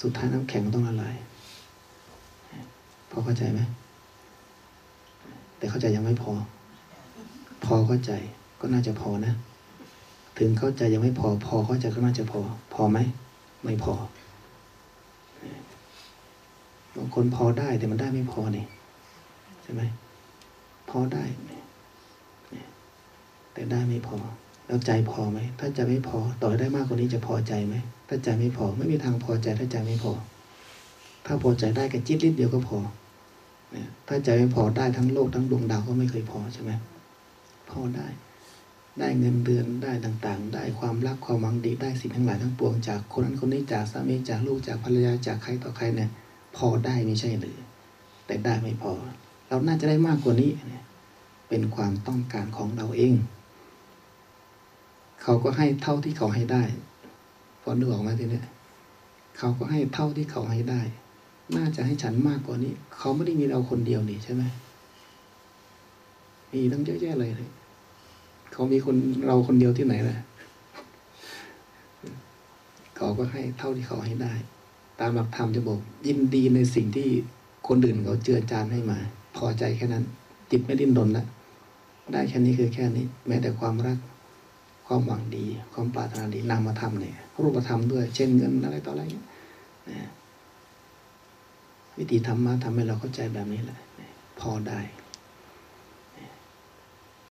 สุดท้ายน้ำแข็งต้องละลายพอเข้าใจไหมแต่เข้าใจยังไม่พอ พอเข้าใจก็น่าจะพอนะ ถึงเข้าใจยังไม่พอ พอเข้าใจก็น่าจะพอ พอไหมไม่พอบางคนพอได้แต่มันได้ไม่พอนี่ใช่ไหมพอได้แต่ได้ไม่พอ แล้วใจพอไหม ถ้าใจไม่พอ ต่อได้มากกว่านี้จะพอใจไหม ถ้าใจไม่พอ ไม่มีทางพอใจ ถ้าใจไม่พอ ถ้าพอใจได้กับจิตลิดเดียวก็พอเนี่ยถ้าใจไม่พอได้ทั้งโลกทั้งดวงดาวก็ไม่เคยพอใช่ไหมพอได้ ได้เงินเดือนได้ต่างๆ ได้ความรักความหวังดีได้สิ่งทั้งหลายทั้งปวงจากคนนั้นคนนี้จากสามีจากลูกจากภรรยาจากใครต่อใครเนี่ยพอได้ไม่ใช่หรือ แต่ได้ไม่พอ เราน่าจะได้มากกว่านี้เนี่ยเป็นความต้องการของเราเอง เขาก็ให้เท่าที่เขาให้ได้พอนึกออกไหมทีเนี้ยเขาก็ให้เท่าที่เขาให้ได้ น่าจะให้ฉันมากกว่านี้ เขาไม่ได้มีเราคนเดียวนี่ใช่ไหมมีตั้งเยอะแยะเลยเขามีคนเราคนเดียวที่ไหนล่ะเขาก็ให้เท่าที่เขาให้ได้ ตามหลักธรรมจะบอก ยินดีในสิ่งที่คนอื่นเขาเจือจานให้มา พอใจแค่นั้น จิตไม่ดิ้นรนละได้แค่นี้คือแค่นี้ แม้แต่ความรัก ความหวังดี ความปรารถนาดีนามธรรมเนี่ย รูปธรรมด้วย เช่นเงินอะไรต่ออะไรเงี้ยวิธีธรรมะทำให้เราเข้าใจแบบนี้แหละ พอได้